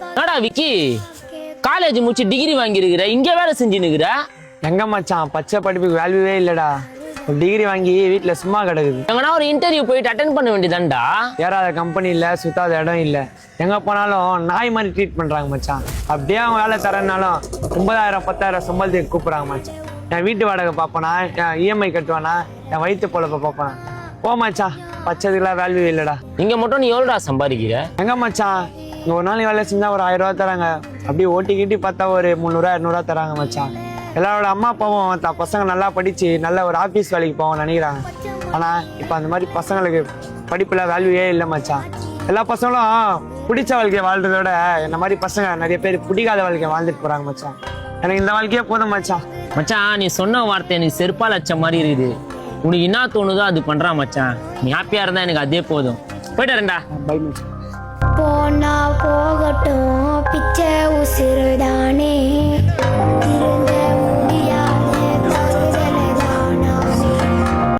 என்னடா விக்கி? காலேஜ் முடிச்சு டிகிரி வாங்கியிருக்கிற இங்க வேலை செஞ்சுன்னுக்குற? எங்க மச்சான்? பச்சை படிப்புக்கு வேல்யூவே இல்லடா. ஒரு டிகிரி வாங்கி வீட்ல சும்மா கிடக்குது. எங்கன்னா ஒரு இன்டர்வியூ போயிட்டு அட்டன் பண்ண வேண்டியதான்டா? ஏறாத கம்பெனி இல்ல சுத்தாத இடம் இல்ல. எங்க போனாலும் நாய் மாதிரி ட்ரீட் பண்றாங்க மச்சான். அப்படியே அவங்க வேலை தரேன்னாலும் ஒன்பதாயிரம் பத்தாயிரம் சம்பளத்துக்கு கூப்பிடுறாங்க மச்சான். என் வீட்டு வாடகை பார்ப்பனா? என் இஎம்ஐ கட்டுவானா? என் வயிற்று பொழப்ப பார்ப்பனா? போ மச்சான். பச்சதுக்கெல்லாம் வேல்யூ இல்லடா. இங்க மட்டும் நீ எவ்வளோடா சம்பாதிக்கிற? எங்க மச்சான்? இங்க ஒரு நாள் வேலை செஞ்சா ஒரு ஆயிரம் ரூபா தராங்க. அப்படியே ஓட்டி கிட்டி பார்த்தா ஒரு முந்நூறுவா இரநூறுவா தராங்க மச்சான். எல்லாரோட அம்மா அப்பாவும் த பசங்க நல்லா படிச்சு நல்ல ஒரு ஆபீஸ் வேலைக்கு போவோம் நினைக்கிறாங்க. ஆனா இப்ப அந்த மாதிரி பசங்களுக்கு படிப்புல வேல்யூவே இல்லை மச்சான். எல்லா பசங்களும் பிடிச்ச வாழ்க்கையை வாழ்றத விட இந்த மாதிரி பசங்க நிறைய பேர் பிடிக்காத வாழ்க்கையை வாழ்ந்துட்டு போறாங்க மச்சான். எனக்கு இந்த வாழ்க்கையே போதும் மச்சான். மச்சான் நீ சொன்ன வார்த்தை எனக்கு செருப்பா லட்சம் மாதிரி இருக்குது. உனக்கு என்ன தோணுதோ அது பண்றான் மச்சான். நீ ஹாப்பியா இருந்தா எனக்கு அதே போதும். போயிட்டு வரேன்டா. பை மச்சான். போனா போ